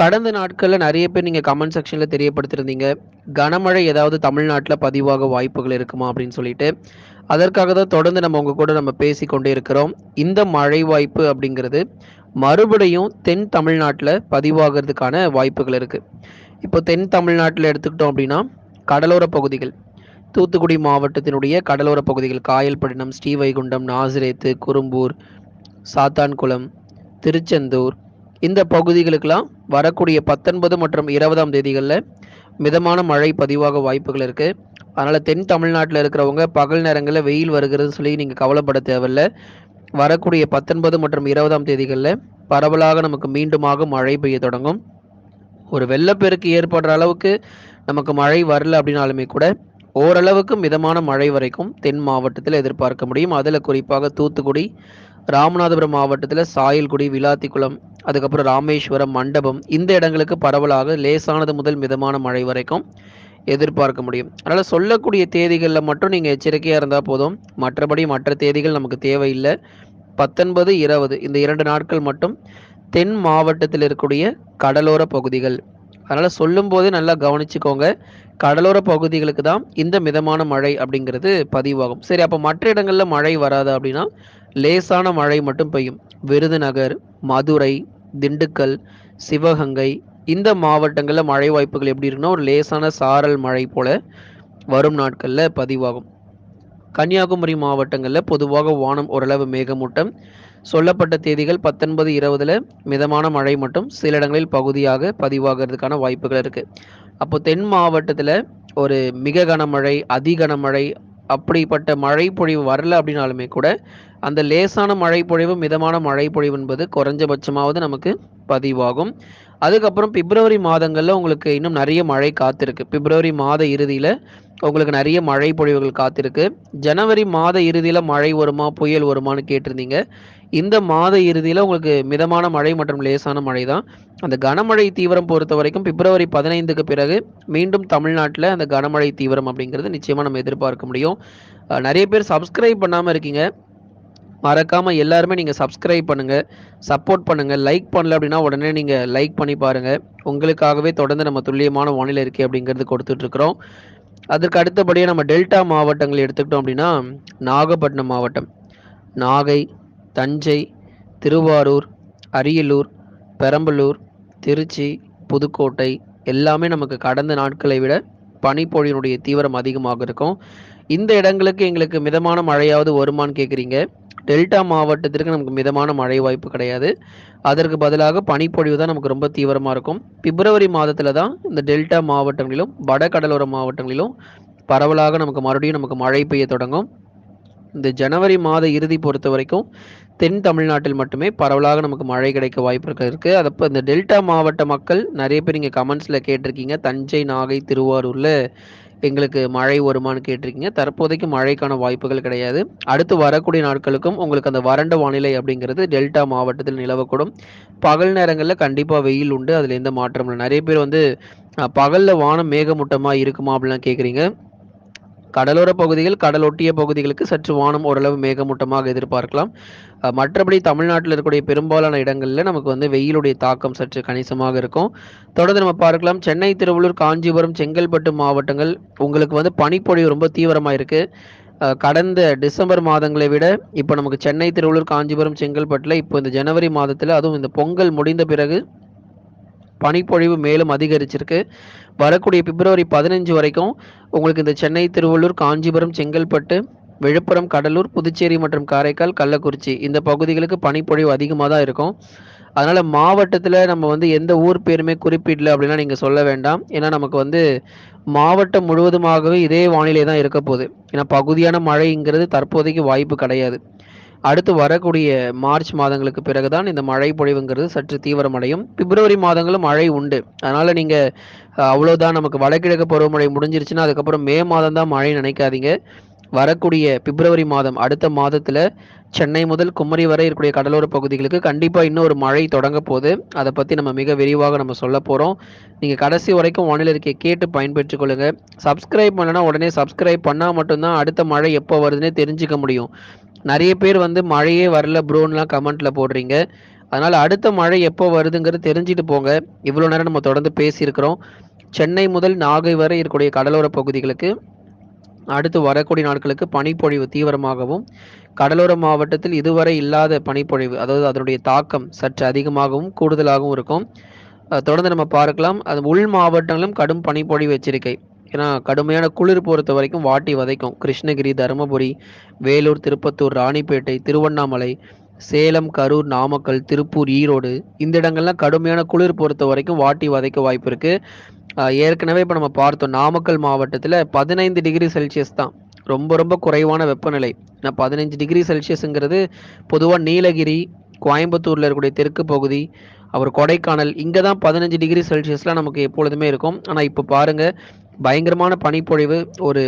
கடந்த நாட்களில் நிறைய பேர் நீங்கள் கமெண்ட் செக்ஷனில் தெரியப்படுத்திருந்தீங்க. கனமழை ஏதாவது தமிழ்நாட்டில் பதிவாக வாய்ப்புகள் இருக்குமா அப்படின்னு சொல்லிட்டு. அதற்காக தான் தொடர்ந்து நம்ம உங்கள் கூட நம்ம பேசி கொண்டே இருக்கிறோம். இந்த மழை வாய்ப்பு அப்படிங்கிறது மறுபடியும் தென் தமிழ்நாட்டில் பதிவாகிறதுக்கான வாய்ப்புகள் இருக்குது இப்போ தென் தமிழ்நாட்டில் எடுத்துக்கிட்டோம் அப்படின்னா கடலோர பகுதிகள். தூத்துக்குடி மாவட்டத்தினுடைய கடலோர பகுதிகள் காயல்பட்டினம் ஸ்ரீவைகுண்டம் நாசிரேத்து குறும்பூர் சாத்தான்குளம் திருச்செந்தூர் இந்த பகுதிகளுக்கெல்லாம் வரக்கூடிய பத்தொன்பது மற்றும் இருபதாம் தேதிகளில் மிதமான மழை பதிவாக வாய்ப்புகள் இருக்குது அதனால் தென் தமிழ்நாட்டில் இருக்கிறவங்க பகல் நேரங்களில் வெயில் வருகிறது சொல்லி நீங்கள் கவலைப்பட தேவையில்ல. வரக்கூடிய பத்தொன்பது மற்றும் இருபதாம் தேதிகளில் பரவலாக நமக்கு மீண்டுமாக மழை பெய்ய தொடங்கும். ஒரு வெள்ளப்பெருக்கு ஏற்படுற அளவுக்கு நமக்கு மழை வரல அப்படின்னாலுமே கூட ஓரளவுக்கு மிதமான மழை வரைக்கும் தென் மாவட்டத்தில் எதிர்பார்க்க முடியும். அதில் குறிப்பாக தூத்துக்குடி ராமநாதபுரம் மாவட்டத்தில் சாயல்குடி விளாத்திக்குளம் அதுக்கப்புறம் ராமேஸ்வரம் மண்டபம் இந்த இடங்களுக்கு பரவலாக லேசானது முதல் மிதமான மழை வரைக்கும் எதிர்பார்க்க முடியும். அதனால் சொல்லக்கூடிய தேதிகளில் மட்டும் நீங்கள் எச்சரிக்கையாக இருந்தால் போதும். மற்றபடி மற்ற தேதிகள் நமக்கு தேவையில்லை. பத்தொன்பது இருபது இந்த இரண்டு நாட்கள் மட்டும் தென் மாவட்டத்தில் இருக்கக்கூடிய கடலோர பகுதிகள். அதனால் சொல்லும்போதே நல்லா கவனிச்சுக்கோங்க. கடலோர பகுதிகளுக்கு தான் இந்த மிதமான மழை அப்படிங்கிறது பதிவாகும். சரி அப்போ மற்ற இடங்களில் மழை வராது அப்படின்னா லேசான மழை மட்டும் பெய்யும். விருதுநகர் மதுரை திண்டுக்கல் சிவகங்கை இந்த மாவட்டங்களில் மழை வாய்ப்புகள் எப்படி இருக்குன்னா ஒரு லேசான சாரல் மழை போல வரும் நாட்களில் பதிவாகும். கன்னியாகுமரி மாவட்டங்களில் பொதுவாக வானம் ஓரளவு மேகமூட்டம். சொல்லப்பட்ட தேதிகள் பத்தொன்பது இருபதுல மிதமான மழை மட்டும் சில இடங்களில் பகுதியாக பதிவாகிறதுக்கான வாய்ப்புகள் இருக்கு. அப்போ தென் மாவட்டத்தில் ஒரு மிக கனமழை அதி கனமழை அப்படிப்பட்ட மழை பொழிவு வரல அப்படின்னாலுமே கூட அந்த லேசான மழை பொழிவு மிதமான மழை பொழிவு என்பது குறைஞ்சபட்சமாவது நமக்கு பதிவாகும். அதுக்கப்புறம் பிப்ரவரி மாதங்களில் உங்களுக்கு இன்னும் நிறைய மழை காத்திருக்கு. பிப்ரவரி மாத இறுதியில் உங்களுக்கு நிறைய மழை பொழிவுகள் காத்திருக்கு. ஜனவரி மாத இறுதியில் மழை வருமா புயல் வருமானு கேட்டிருந்தீங்க. இந்த மாத இறுதியில் உங்களுக்கு மிதமான மழை மற்றும் லேசான மழை தான் அந்த கனமழை தீவிரம் பொறுத்த வரைக்கும் பிப்ரவரி பதினைந்துக்கு பிறகு மீண்டும் தமிழ்நாட்டில் அந்த கனமழை தீவிரம் அப்படிங்கிறது நிச்சயமாக நம்ம எதிர்பார்க்க முடியும். நிறைய பேர் சப்ஸ்கிரைப் பண்ணாமல் இருக்கீங்க. மறக்காமல் எல்லாருமே நீங்கள் சப்ஸ்கிரைப் பண்ணுங்கள் சப்போர்ட் பண்ணுங்கள் லைக் பண்ணல அப்படின்னா உடனே நீங்கள் லைக் பண்ணி பாருங்கள் உங்களுக்காகவே தொடர்ந்து நம்ம துல்லியமான வானிலை இருக்கே அப்படிங்கிறது கொடுத்துட்ருக்குறோம் அதற்கு அடுத்தபடியாக நம்ம டெல்டா மாவட்டங்கள் எடுத்துக்கிட்டோம் அப்படின்னா நாகப்பட்டினம் மாவட்டம். நாகை தஞ்சை திருவாரூர் அரியலூர் பெரம்பலூர் திருச்சி புதுக்கோட்டை எல்லாமே நமக்கு கடந்த நாட்களை விட பனிப்பொழியினுடைய தீவிரம் அதிகமாக இருக்கும். இந்த இடங்களுக்கு எங்களுக்கு மிதமான மழையாவது வருமானு கேட்குறீங்க டெல்டா மாவட்டத்திற்கு நமக்கு மிதமான மழை வாய்ப்பு கிடையாது. அதற்கு பதிலாக பனிப்பொழிவு தான் நமக்கு ரொம்ப தீவிரமாக இருக்கும். பிப்ரவரி மாதத்தில் தான் இந்த டெல்டா மாவட்டங்களிலும் வட கடலோர மாவட்டங்களிலும் பரவலாக நமக்கு மறுபடியும் நமக்கு மழை பெய்ய தொடங்கும். இந்த ஜனவரி மாத இறுதி பொறுத்த வரைக்கும் தென் தமிழ்நாட்டில் மட்டுமே பரவலாக நமக்கு மழை கிடைக்க வாய்ப்பு இருக்கு. அதப்போ இந்த டெல்டா மாவட்ட மக்கள் நிறைய பேர் இங்கே கமெண்ட்ஸில் கேட்டிருக்கீங்க. தஞ்சை நாகை திருவாரூரில் எங்களுக்கு மழை வருமானு கேட்டிருக்கீங்க. தற்போதைக்கு மழைக்கான வாய்ப்புகள் கிடையாது. அடுத்து வரக்கூடிய நாட்களுக்கும் உங்களுக்கு அந்த வறண்ட வானிலை அப்படிங்கிறது டெல்டா மாவட்டத்தில் நிலவக்கூடும். பகல் நேரங்களில் கண்டிப்பாக வெயில் உண்டு. அதில் எந்த மாற்றமும் இல்லை. நிறைய பேர் வந்து பகலில் வானம் மேகமூட்டமாக இருக்குமா அப்படிலாம் கேட்குறீங்க கடலோர பகுதிகள் கடலொட்டிய பகுதிகளுக்கு சற்று வானம் ஓரளவு மேகமூட்டமாக எதிர்பார்க்கலாம். மற்றபடி தமிழ்நாட்டில் இருக்கக்கூடிய பெரும்பாலான இடங்களில் நமக்கு வந்து வெயிலுடைய தாக்கம் சற்று கணிசமாக இருக்கும். தொடர்ந்து நம்ம பார்க்கலாம். சென்னை திருவள்ளூர் காஞ்சிபுரம் செங்கல்பட்டு மாவட்டங்கள் உங்களுக்கு வந்து பனிப்பொழிவு ரொம்ப தீவிரமாக இருக்குது கடந்த டிசம்பர் மாதங்களை விட இப்போ நமக்கு சென்னை திருவள்ளூர் காஞ்சிபுரம் செங்கல்பட்டில் இப்போ இந்த ஜனவரி மாதத்தில் அதுவும் இந்த பொங்கல் முடிந்த பிறகு பனிப்பொழிவு மேலும் அதிகரிச்சிருக்கு. வரக்கூடிய பிப்ரவரி பதினஞ்சு வரைக்கும் உங்களுக்கு இந்த சென்னை திருவள்ளூர் காஞ்சிபுரம் செங்கல்பட்டு விழுப்புரம் கடலூர் புதுச்சேரி மற்றும் காரைக்கால் கள்ளக்குறிச்சி இந்த பகுதிகளுக்கு பனிப்பொழிவு அதிகமாக தான் இருக்கும். அதனால் மாவட்டத்தில் நம்ம வந்து எந்த ஊர் பேருமே குறிப்பிடல அப்படின்னா நீங்கள் சொல்ல வேண்டாம். ஏன்னா நமக்கு வந்து மாவட்டம் முழுவதுமாகவே இதே வானிலை தான் இருக்க போகுது. ஏன்னா பகுதியான மழைங்கிறது தற்போதைக்கு வாய்ப்பு கிடையாது. அடுத்து வரக்கூடிய மார்ச் மாதங்களுக்கு பிறகுதான் இந்த மழை பொழிவுங்கிறது சற்று தீவிரமடையும். பிப்ரவரி மாதங்களும் மழை உண்டு. அதனால் நீங்கள் அவ்வளோதான் நமக்கு வடகிழக்கு பருவமழை முடிஞ்சிருச்சுன்னா அதுக்கப்புறம் மே மாதம் தான் மழை நினைக்காதீங்க. வரக்கூடிய பிப்ரவரி மாதம் அடுத்த மாதத்தில் சென்னை முதல் குமரி வரை இருக்கக்கூடிய கடலோர பகுதிகளுக்கு கண்டிப்பாக இன்னும் ஒரு மழை தொடங்க போகுது. அதை பற்றி நம்ம மிக விரிவாக நம்ம சொல்ல போகிறோம் நீங்கள் கடைசி வரைக்கும் வானிலை இருக்கே கேட்டு பயன்பெற்றுக் கொள்ளுங்கள் சப்ஸ்கிரைப் பண்ணலன்னா உடனே சப்ஸ்கிரைப் பண்ணால் மட்டும்தான் அடுத்த மழை எப்போ வருதுன்னே தெரிஞ்சுக்க முடியும். நிறைய பேர் வந்து மழையே வரல ப்ரோன்லாம் கமெண்ட்ல போடுறீங்க. அதனால் அடுத்த மழை எப்போ வருதுங்கிறது தெரிஞ்சுட்டு போங்க. இவ்வளோ நேரம் நம்ம தொடர்ந்து பேசியிருக்கிறோம். சென்னை முதல் நாகை வரை இருக்கக்கூடிய கடலோர பகுதிகளுக்கு அடுத்து வரக்கூடிய நாட்களுக்கு பனிப்பொழிவு தீவிரமாகவும் கடலோர மாவட்டத்தில் இதுவரை இல்லாத பனிப்பொழிவு அதாவது அதனுடைய தாக்கம் சற்று அதிகமாகவும் கூடுதலாகவும் இருக்கும். தொடர்ந்து நம்ம பார்க்கலாம். அது உள் மாவட்டங்களும் கடும் பனிப்பொழிவு எச்சரிக்கை. ஏன்னா கடுமையான குளிர் பொறுத்த வரைக்கும் வாட்டி வதைக்கும். கிருஷ்ணகிரி தருமபுரி வேலூர் திருப்பத்தூர் ராணிப்பேட்டை திருவண்ணாமலை சேலம் கரூர் நாமக்கல் திருப்பூர் ஈரோடு இந்த இடங்கள்லாம் கடுமையான குளிர் பொறுத்த வரைக்கும் வாட்டி வதைக்க வாய்ப்பு இருக்கு. ஏற்கனவே இப்போ நம்ம பார்த்தோம் நாமக்கல் மாவட்டத்தில் பதினைந்து டிகிரி செல்சியஸ் தான். ரொம்ப ரொம்ப குறைவான வெப்பநிலை. ஏன்னா பதினஞ்சு டிகிரி செல்சியஸுங்கிறது பொதுவாக நீலகிரி கோயம்புத்தூரில் இருக்கக்கூடிய தெற்கு பகுதி அப்புறம் கொடைக்கானல் இங்கே தான் பதினஞ்சு டிகிரி செல்சியஸ்லாம் நமக்கு எப்பொழுதுமே இருக்கும். ஆனால் இப்போ பாருங்கள் பயங்கரமான பனிப்பொழிவு ஒரு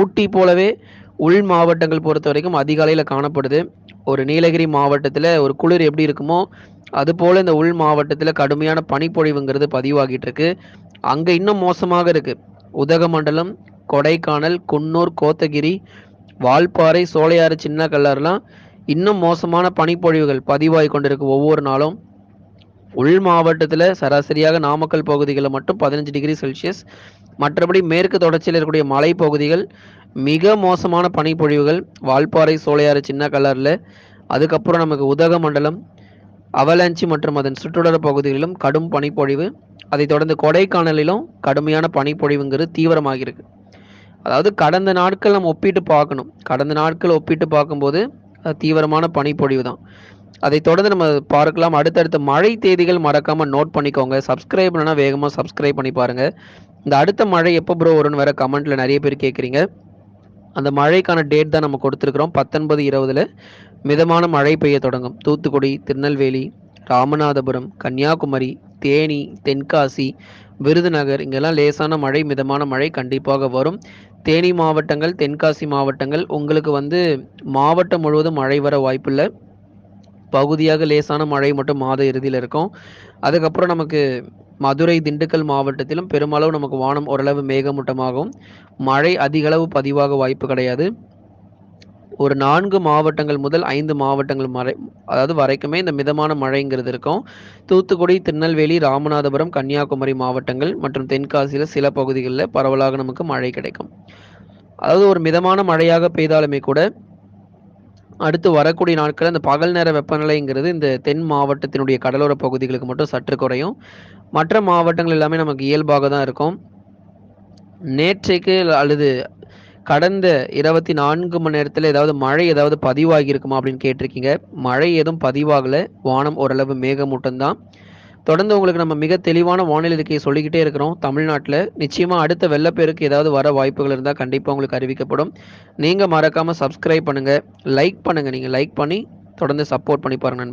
ஊட்டி போலவே உள் மாவட்டங்கள் பொறுத்த வரைக்கும் அதிகாலையில் காணப்படுது. ஒரு நீலகிரி மாவட்டத்தில் ஒரு குளிர் எப்படி இருக்குமோ அது போல் இந்த உள் மாவட்டத்தில் கடுமையான பனிப்பொழிவுங்கிறது பதிவாகிட்டு இருக்கு அங்கே இன்னும் மோசமாக இருக்கு. உதகமண்டலம் கொடைக்கானல் குன்னூர் கோத்தகிரி வால்பாறை சோலையாறு சின்ன கல்லர்லாம் இன்னும் மோசமான பனிப்பொழிவுகள் பதிவாகி கொண்டிருக்கு ஒவ்வொரு நாளும். உள் மாவட்டத்தில் சராசரியாக நாமக்கல் பகுதிகளில் மட்டும் பதினஞ்சு டிகிரி செல்சியஸ். மற்றபடி மேற்கு தொடர்ச்சியில் இருக்கக்கூடிய மலைப்பகுதிகள் மிக மோசமான பனிப்பொழிவுகள். வால்பாறை சோலையாறு சின்ன கலரில் அதுக்கப்புறம் நமக்கு உதகமண்டலம் அவலாஞ்சி மற்றும் அதன் சுற்றுவட்டார பகுதிகளிலும் கடும் பனிப்பொழிவு. அதைத் தொடர்ந்து கொடைக்கானலிலும் கடுமையான பனிப்பொழிவுங்கிறது தீவிரமாகியிருக்கு. அதாவது கடந்த நாட்கள் நம்ம ஒப்பிட்டு பார்க்கணும். கடந்த நாட்கள் ஒப்பிட்டு பார்க்கும்போது அது தீவிரமான பனிப்பொழிவு தான் அதை தொடர்ந்து நம்ம பார்க்கலாம். அடுத்தடுத்த மழை தேதிகள் மறக்காம நோட் பண்ணிக்கோங்க. சப்ஸ்கிரைப் பண்ணா வேகமாக சப்ஸ்கிரைப் பண்ணி பாருங்க. இந்த அடுத்த மழை எப்போ ப்ரோ வரும்னு வேற கமெண்ட்ல நிறைய பேர் கேட்குறீங்க அந்த மழைக்கான டேட் தான் நம்ம கொடுத்துருக்குறோம். பத்தொன்பது இருபதுல மிதமான மழை பெய்ய தொடங்கும். தூத்துக்குடி திருநெல்வேலி ராமநாதபுரம் கன்னியாகுமரி தேனி தென்காசி விருதுநகர் இங்கெல்லாம் லேசான மழை மிதமான மழை கண்டிப்பாக வரும். தேனி மாவட்டங்கள் தென்காசி மாவட்டங்கள் உங்களுக்கு வந்து மாவட்டம் முழுவதும் மழை வர வாய்ப்பில்லை. பகுதியாக லேசான மழை மட்டும் மாத இறுதியில் இருக்கும். அதுக்கப்புறம் நமக்கு மதுரை திண்டுக்கல் மாவட்டத்திலும் பெருமளவு நமக்கு வானம் ஓரளவு மேகமூட்டமாகும். மழை அதிகளவு பதிவாக வாய்ப்பு கிடையாது. ஒரு நான்கு மாவட்டங்கள் முதல் ஐந்து மாவட்டங்கள் மறை அதாவது வரைக்குமே இந்த மிதமான மழைங்கிறது இருக்கும். தூத்துக்குடி திருநெல்வேலி ராமநாதபுரம் கன்னியாகுமரி மாவட்டங்கள் மற்றும் தென்காசியில் சில பகுதிகளில் பரவலாக நமக்கு மழை கிடைக்கும். அதாவது ஒரு மிதமான மழையாக பெய்தாலுமே கூட அடுத்து வரக்கூடிய நாட்கள் அந்த பகல் நேர வெப்பநிலைங்கிறது இந்த தென் மாவட்டத்தினுடைய கடலோர பகுதிகளுக்கு மட்டும் சற்று குறையும். மற்ற மாவட்டங்கள் எல்லாமே நமக்கு இயல்பாக தான் இருக்கும். நேற்றைக்கு அல்லது கடந்த இருபத்தி நான்கு மணி நேரத்தில் ஏதாவது மழை ஏதாவது பதிவாகி இருக்குமா அப்படின்னு கேட்டிருக்கீங்க. மழை எதுவும் பதிவாகலை. வானம் ஓரளவு மேகமூட்டம்தான் தொடர்ந்து உங்களுக்கு நம்ம மிக தெளிவான வானிலை இருக்கையை சொல்லிக்கிட்டே இருக்கிறோம். தமிழ்நாட்டில் நிச்சயமாக அடுத்த வெள்ளப்பெருக்கு ஏதாவது வர வாய்ப்புகள் இருந்தால் கண்டிப்பாக உங்களுக்கு அறிவிக்கப்படும். நீங்கள் மறக்காமல் சப்ஸ்கிரைப் பண்ணுங்கள் லைக் பண்ணுங்கள் நீங்கள் லைக் பண்ணி தொடர்ந்து சப்போர்ட் பண்ணி பாருங்கள்